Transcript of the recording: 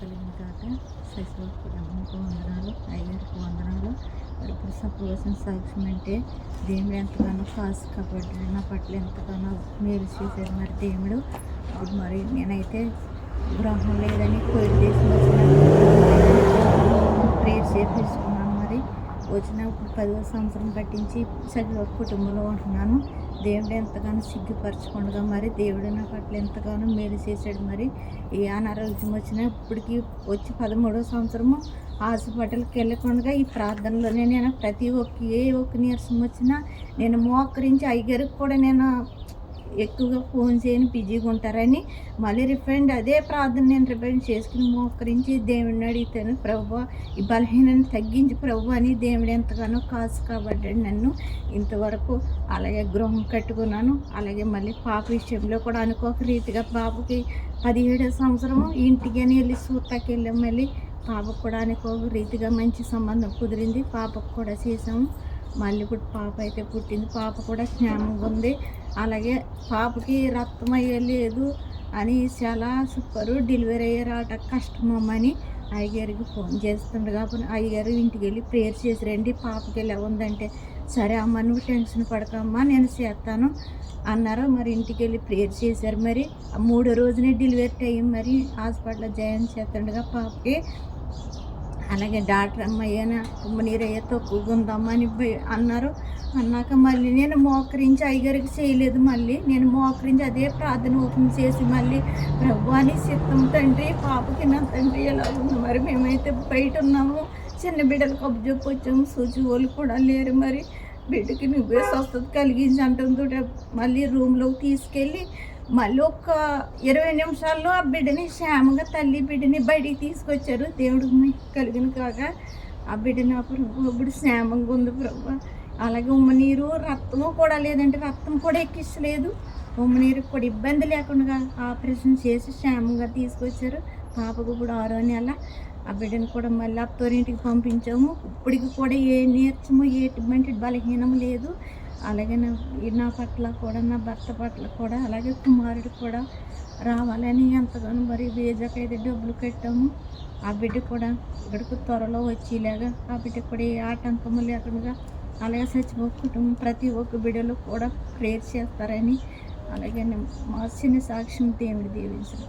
కలిగిన కాక శశివాకు అమ్మకు వందనాలు అయ్యారికి వందనాలు. మరి ఇప్పుడు సపోసిన సాక్ష్యం అంటే దేవుడు ఎంతగానో కాసు కాబట్టి నా పట్ల ఎంతగానో మేలు చేశారు మరి దేవుడు ఇప్పుడు మరి నేనైతే గృహం లేదని కోరి దేశం వచ్చిన ప్రేయర్ చేపించుకున్నాను వచ్చినప్పుడు వచ్చిన పదవ సంవత్సరం పట్టించి చదివే కుటుంబంలో ఉంటున్నాను. దేవుడు ఎంతగానో సిగ్గుపరచకుండా మరి దేవుడు నా పట్ల ఎంతగానో మేలు చేశాడు మరి. ఏ అనారోగ్యం వచ్చినా ఇప్పటికి వచ్చి పదమూడవ సంవత్సరము హాస్పిటల్కి వెళ్ళకుండా ఈ ప్రార్థనలోనే నేను ప్రతి ఒక్క ఏ ఒక్క నీరసం వచ్చినా నేను మోకరించి అయ్యగారికి కూడా నేను ఎక్కువగా ఫోన్ చేయని బిజీగా ఉంటారని మళ్ళీ రిఫండ్ అదే ప్రార్థన నేను రిఫండ్ చేసుకుని మోకరించి దేవుడిని అడిగితాను ప్రభు ఈ బలహీనని తగ్గించి ప్రభు అని దేవుడు ఎంతగానో కాసు కాబట్టి నన్ను. ఇంతవరకు అలాగే గృహం కట్టుకున్నాను. అలాగే మళ్ళీ పాప విషయంలో కూడా అనుకోక రీతిగా పాపకి పదిహేడో సంవత్సరము ఇంటికి అని వెళ్ళి సూతాకి వెళ్ళాం మళ్ళీ పాపకు కూడా అనుకోక రీతిగా మంచి సంబంధం కుదిరింది. పాపకు కూడా చేసాము మళ్ళీ ఇప్పుడు పాప అయితే పుట్టింది. పాప కూడా జ్ఞానంగా ఉంది. అలాగే పాపకి రక్తం అయ్యలేదు అని చాలా సూపరు డెలివరీ అయ్యే కష్టమమ్మని అయ్యగారికి ఫోన్ చేస్తుండే కాబట్టి అయ్యగారు ఇంటికి వెళ్ళి ప్రేయర్ చేసి రండి. పాపకి ఎలా ఉందంటే సరే అమ్మ నువ్వు టెన్షన్ పడకమ్మా నేను చేస్తాను అన్నారు. మరి ఇంటికి వెళ్ళి ప్రేయర్ చేశారు. మరి మూడో రోజునే డెలివరీ టైం. మరి హాస్పిటల్లో జాయిన్ చేస్తుండగా పాపకి అలాగే డాక్టర్ అమ్మయ్యన నీరయ్య కూగుందమ్మని అని పోయి- అన్నారు. అన్నాక మళ్ళీ నేను మోకరించి అయ్యగారికి చేయలేదు మళ్ళీ. నేను మోకరించి అదే ప్రార్థన ఓపెన్ చేసి మళ్ళీ ప్రభువాని అని చిత్తం తండ్రి పాపకి నా తండ్రి ఎలా ఉంది? మరి మేమైతే బయట ఉన్నాము. చిన్న బిడ్డలకు అబ్జెప్పు వచ్చాము. సూచి వాళ్ళు కూడా లేరు మరి. బిడ్డకి నువ్వే స్వస్థత కలిగించి అంటుందో మళ్ళీ రూమ్లోకి తీసుకెళ్ళి మళ్ళీ ఒక ఇరవై నిమిషాల్లో ఆ బిడ్డని క్షేమంగా తల్లి బిడ్డని బయటికి తీసుకొచ్చారు. దేవుడు కలిగిన కాగా ఆ బిడ్డని అప్పుడు ఇప్పుడు క్షేమంగా ఉంది ప్రభు. అలాగే ఉమ్మ నీరు రక్తము కూడా లేదంటే రక్తం కూడా ఎక్కించలేదు ఉమ్మనీరు కూడా ఇబ్బంది లేకుండా ఆపరేషన్ చేసి క్షేమంగా తీసుకొచ్చారు. పాపకు కూడా ఆరో నెల ఆ బిడ్డను కూడా మళ్ళీ అత్తోరింటికి పంపించాము. ఇప్పటికి కూడా ఏ నేర్చము ఎటువంటి బలహీనం లేదు. అలాగే నా నా పట్ల కూడా నా భర్త పట్ల కూడా అలాగే కుమారుడు కూడా రావాలని ఎంతగానో మరి వీజాకి అయితే డబ్బులు కట్టాము. ఆ బిడ్డ కూడా ఇక్కడికి త్వరలో వచ్చేలాగా ఆ బిడ్డ కూడా ఏ ఆటంకము లేకుండా అలాగే సచివ కుటుంబం ప్రతి ఒక్క బిడ్డలు కూడా ప్రేర్ చేస్తారని అలాగే మా చిన్న సాక్ష్యం దేవుడి దీవించిన.